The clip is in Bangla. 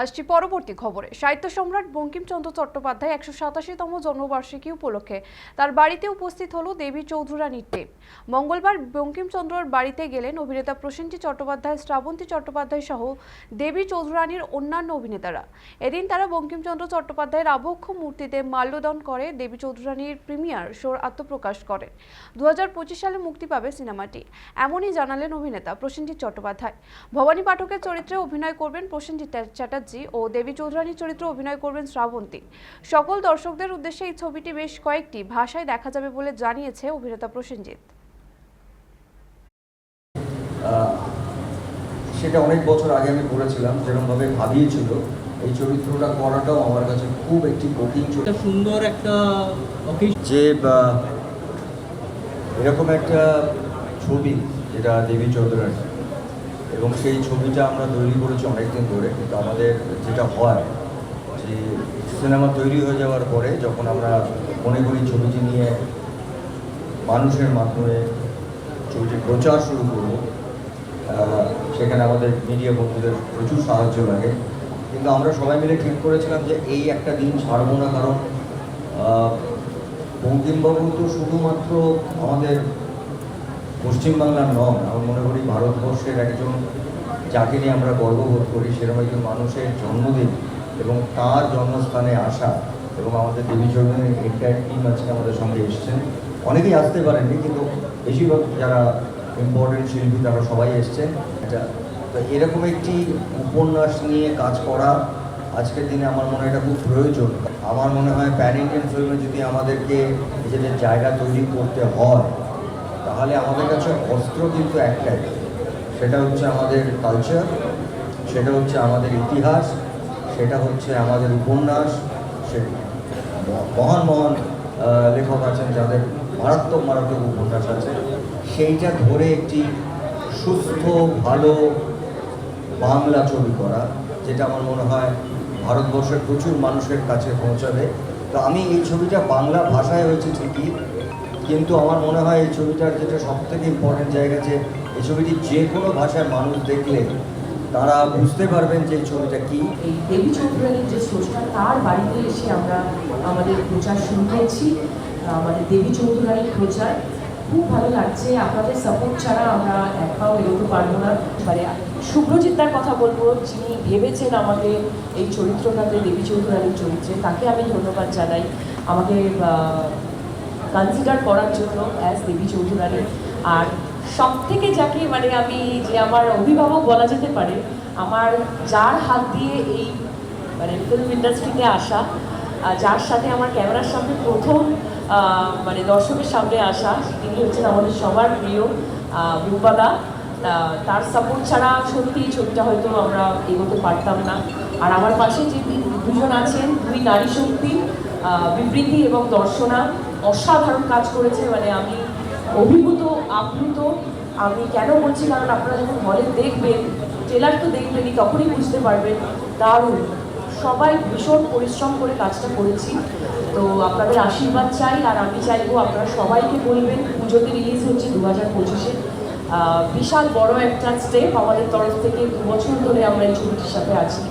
আসছি পরবর্তী খবরে। সাহিত্য সম্রাট বঙ্কিমচন্দ্র চট্টোপাধ্যায় একশো সাতাশিতম জন্মবার্ষিকী উপলক্ষে তার বাড়িতে উপস্থিত হলো দেবী চৌধুরানীর টেপ। মঙ্গলবার বঙ্কিমচন্দ্রর বাড়িতে গেলেন অভিনেতা প্রসেনজিৎ চট্টোপাধ্যায়, শ্রাবন্তী চট্টোপাধ্যায় সহ দেবী চৌধুরানীর অন্যান্য অভিনেতারা। এদিন তারা বঙ্কিমচন্দ্র চট্টোপাধ্যায়ের আবক্ষ মূর্তিতে মাল্যদান করে দেবী চৌধুরানীর প্রিমিয়ার শোর আত্মপ্রকাশ করেন। দু পঁচিশ সালে মুক্তি পাবে সিনেমাটি, এমনই জানালেন অভিনেতা প্রসেনজিৎ চট্টোপাধ্যায়। ভবানী পাঠকের চরিত্রে অভিনয় করবেন প্রসেনজিৎ চ্যাটার্জি। ও দেবী চৌধুরানীর চরিত্রে অভিনয় করবেন শ্রাবন্তী। সকল দর্শকদের উদ্দেশ্যে এই ছবিটি বেশ কয়েকটি ভাষায় দেখা যাবে বলে জানিয়েছে অভিনেতা প্রসেনজিৎ। সেটা অনেক বছর আগে আমি করেছিলাম যেরকমভাবে ভাবিয়েছিল এই চরিত্রটা করাটাও আমার কাছে খুব একটি কঠিন সুন্দর একটা যে বা, এরকম একটা ছবি যেটা দেবী চৌধুরানী এবং সেই ছবিটা আমরা তৈরি করেছি অনেকদিন ধরে। কিন্তু আমাদের যেটা হয় যে সিনেমা তৈরি হয়ে যাওয়ার পরে যখন আমরা মনে করি ছবিটি নিয়ে মানুষের মাধ্যমে ছবিটি প্রচার শুরু করব সেখানে আমাদের মিডিয়া বন্ধুদের প্রচুর সাহায্য লাগে। কিন্তু আমরা সবাই মিলে ঠিক করেছিলাম যে এই একটা দিন ছাড়বো না, কারণ বঙ্কিমবাবু তো শুধুমাত্র আমাদের পশ্চিমবাংলার নন আমি মনে করি ভারতবর্ষের একজন যাকে নিয়ে আমরা গর্ববোধ করি, সেরকম একজন মানুষের জন্মদিন এবং তার জন্মস্থানে আসা এবং আমাদের দেবী চৌধুরীর এন্টায়ার টিম আজকে আমাদের সঙ্গে এসেছেন। অনেকেই আসতে পারেননি, কিন্তু বেশিরভাগ যারা ইম্পর্টেন্ট শিল্পী তারা সবাই এসছেন। এটা তো এরকম একটি উপন্যাস নিয়ে কাজ করা আজকের দিনে আমার মনে হয় এটা খুব প্রয়োজন। আমার মনে হয় প্যান ইন্ডিয়ান ফিল্মে যদি আমাদেরকে নিজেদের জায়গা তৈরি করতে হয় তাহলে আমাদের কাছে অস্ত্র কিন্তু একটাই। সেটা হচ্ছে আমাদের কালচার সেটা হচ্ছে আমাদের ইতিহাস, সেটা হচ্ছে আমাদের উপন্যাস, সে মহান মহান লেখক আছেন যাদের মারাত্মক মারাত্মক উপন্যাস আছে। সেইটা ধরে একটি সুস্থ, ভালো বাংলা ছবি করা, যেটা আমার মনে হয় ভারতবর্ষের প্রচুর মানুষের কাছে পৌঁছাবে। তো আমি এই ছবিটা বাংলা ভাষায় হয়েছে ঠিকই কিন্তু আমার মনে হয় এই ছবিটার যেটা সব থেকে ইম্পর্টেন্ট জায়গা যে এই ছবিটি যে কোনো ভাষায় মানুষ দেখলে তারা বুঝতে পারবেন যে ছবিটা কি। এই দেবী চৌধুরানীর যে স্রষ্টা, তার বাড়িতে এসে আমরা আমাদের প্রচার শুরু করেছি। আমাদের দেবী চৌধুরানীর প্রচার। খুব ভালো লাগছে। আপনাদের সাপোর্ট ছাড়া আমরা এক পাও এগোতে পারব না। মানে শুভ্রজিৎ শুভ্রজিৎদার কথা বলব, যিনি ভেবেছেন আমাকে এই চরিত্রটাতে দেবী চৌধুরানীর চরিত্রে, তাকে আমি ধন্যবাদ জানাই। আমাকে কনসিডার করার জন্য অ্যাজ দেবী চৌধুরানী। আর সব থেকে যাকে মানে আমি যে আমার অভিভাবক বলা যেতে পারে, আমার যার হাত দিয়ে এই মানে ফিল্ম ইন্ডাস্ট্রিতে আসা যার সাথে আমার ক্যামেরার সামনে প্রথম মানে দর্শকের সামনে আসা, তিনি হচ্ছেন আমাদের সবার প্রিয় রূপাদা তার সাপোর্ট ছাড়া সত্যি ছবিটা হয়তো আমরা এগোতে পারতাম না। আর আমার পাশে যে দুজন আছেন, দুই নারী শক্তি বিবৃতি এবং দর্শনা, অসাধারণ কাজ করেছে। মানে আমি অভিভূত, আপ্লুত। আমি কেন বলছি, কারণ আপনারা যখন হলে দেখবেন, ট্রেলার তো দেখবেনই, তখনই বুঝতে পারবেন, দারুণ। সবাই ভীষণ পরিশ্রম করে কাজটা করেছি। তো আপনাদের আশীর্বাদ চাই, আর আমি চাইব আপনারা সবাইকে বলবেন, পুজোতে রিলিজ হচ্ছে দু হাজার পঁচিশে বিশাল বড় একটা স্টেপ আমাদের তরফ থেকে, দু বছর ধরে আমরা এই ছবিটির সাথে আছি।